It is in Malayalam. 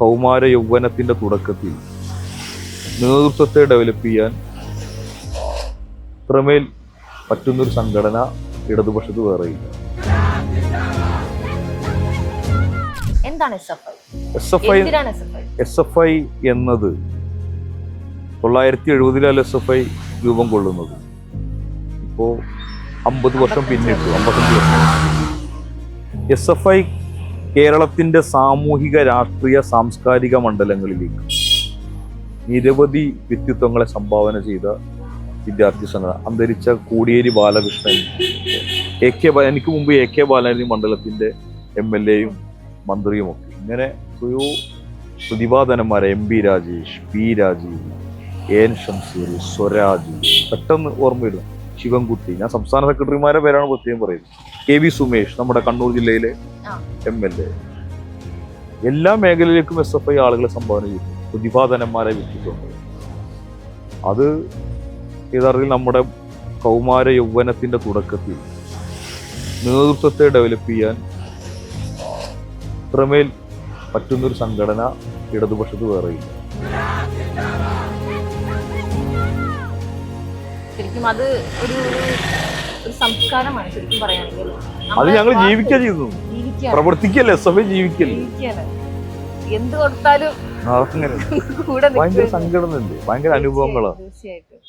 കൗമാര യൗവനത്തിന്റെ തുടക്കത്തിൽ നേതൃത്വത്തെ ഡെവലപ്പ് ചെയ്യാൻ ഇത്രമേൽ പറ്റുന്നൊരു സംഘടന ഇടതുപക്ഷത്ത് വേറെയില്ല. എന്താണ് S F I S F I എന്നത് തൊള്ളായിരത്തി എഴുപതിലാണ് എസ് എഫ് ഐ രൂപം കൊള്ളുന്നത്. ഇപ്പോൾ അമ്പത് വർഷം പിന്നിട്ടു അമ്പത്തഞ്ച് വർഷം. എസ് എഫ് ഐ കേരളത്തിന്റെ സാമൂഹിക രാഷ്ട്രീയ സാംസ്കാരിക മണ്ഡലങ്ങളിലേക്ക് നിരവധി വ്യക്തിത്വങ്ങളെ സംഭാവന ചെയ്ത വിദ്യാർത്ഥി സംഘടന. അന്തരിച്ച കോടിയേരി ബാലകൃഷ്ണൻ എ കെ ബാല എനിക്ക് മുമ്പ് എ കെ ബാലനി മണ്ഡലത്തിന്റെ എം എൽ എയും മന്ത്രിയുമൊക്കെ ഇങ്ങനെ എത്രയോ പ്രതിഭാധനന്മാരെ M P Rajesh P Rajeev N Shamseer Swaraj പെട്ടെന്ന് ഓർമ്മ വരും ശിവൻകുട്ടി ഞാൻ സംസ്ഥാന സെക്രട്ടറിമാരെ പേരാണ് പ്രത്യേകം പറയുന്നത്. കെ വി സുമേഷ് നമ്മുടെ കണ്ണൂർ ജില്ലയിലെ. എം എൽ എ എല്ലാ മേഖലയിലേക്കും എസ് എഫ് ഐ ആളുകളെ സംഭാവന ചെയ്തു പ്രതിഭാധനന്മാരെ വിട്ടിട്ടുണ്ട്. അത് യഥാർത്ഥത്തിൽ നമ്മുടെ കൗമാര യൗവനത്തിന്റെ തുടക്കത്തിൽ നേതൃത്വത്തെ ഡെവലപ്പ് ചെയ്യാൻ ഇത്രമേൽ പറ്റുന്നൊരു സംഘടന ഇടതുപക്ഷത്ത് വേറെയില്ല ശരിക്കും അത് ഒരു സംസ്കാരമാണ് ശരിക്കും പറയുകയാണെങ്കിൽ അത് ഞങ്ങൾ ജീവിക്കുക ചെയ്തു പ്രവർത്തിക്കല്ലേ സഭ ജീവിക്കല്ലേ? എന്ത് കൊടുത്താലും ഭയങ്കര സങ്കടം ഭയങ്കര അനുഭവങ്ങളാണ് തീർച്ചയായിട്ടും.